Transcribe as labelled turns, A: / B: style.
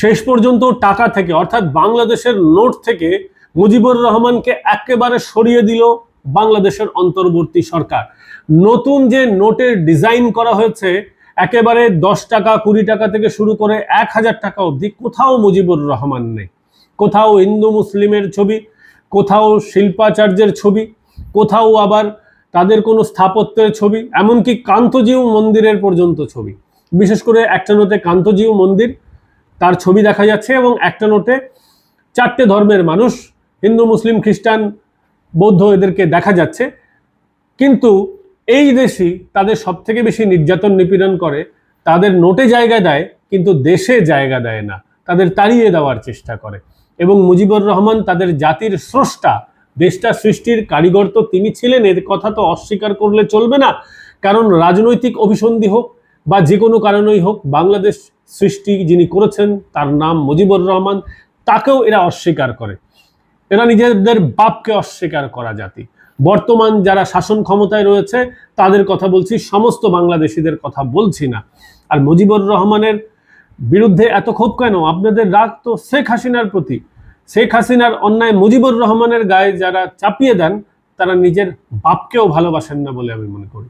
A: শেষ পর্যন্ত টাকা থেকে, অর্থাৎ বাংলাদেশের নোট থেকে মুজিবুর রহমানকে একেবারে সরিয়ে দিল বাংলাদেশের অন্তর্বর্তী সরকার। নতুন যে নোটের ডিজাইন করা হয়েছে, একেবারে দশ টাকা, কুড়ি টাকা থেকে শুরু করে এক হাজার টাকা অবধি কোথাও মুজিবুর রহমান নেই। কোথাও হিন্দু মুসলিমের ছবি, কোথাও শিল্পাচার্যের ছবি, কোথাও আবার তাদের কোনো স্থাপত্যের ছবি, এমনকি কান্তজিউ মন্দিরের পর্যন্ত ছবি। বিশেষ করে একটা নোটে কান্তজিউ মন্দির তার ছবি দেখা যাচ্ছে এবং একটা নোটে চারটে ধর্মের মানুষ, হিন্দু, মুসলিম, খ্রিস্টান, বৌদ্ধ এদেরকে দেখা যাচ্ছে। কিন্তু এই দেশই তাদের সব থেকে বেশি নির্যাতন নিপীড়ন করে। তাদের নোটে জায়গা দেয়, কিন্তু দেশে জায়গা দেয় না। তাদের তাড়িয়ে দেওয়ার চেষ্টা করে। এবং মুজিবুর রহমান তাদের জাতির স্রষ্টা। দেশটা সৃষ্টির কারিগর তো তিনি ছিলেন, এর কথা তো অস্বীকার করলে চলবে না। কারণ রাজনৈতিক অভিসন্ধি হোক বা যে কোনো কারণেই হোক বাংলাদেশ সৃষ্টি যিনি করেছেন, তার নাম মুজিবুর রহমান, তাকেও এরা অস্বীকার করে। এরা নিজেদের বাপকে অস্বীকার করা জাতি। বর্তমান যারা শাসন ক্ষমতায় রয়েছে, তাদের কথা বলছি, সমস্ত বাংলাদেশিদের কথা বলছি না। আর মুজিবুর রহমানের বিরুদ্ধে এত ক্ষোভ কেন? আপনাদের রাগ তো শেখ হাসিনার প্রতি। শেখ হাসিনার অন্যায় মুজিবুর রহমানের গায়ে যারা চাপিয়ে দেন, তারা নিজের বাপকেও ভালোবাসেন না বলে আমি মনে করি।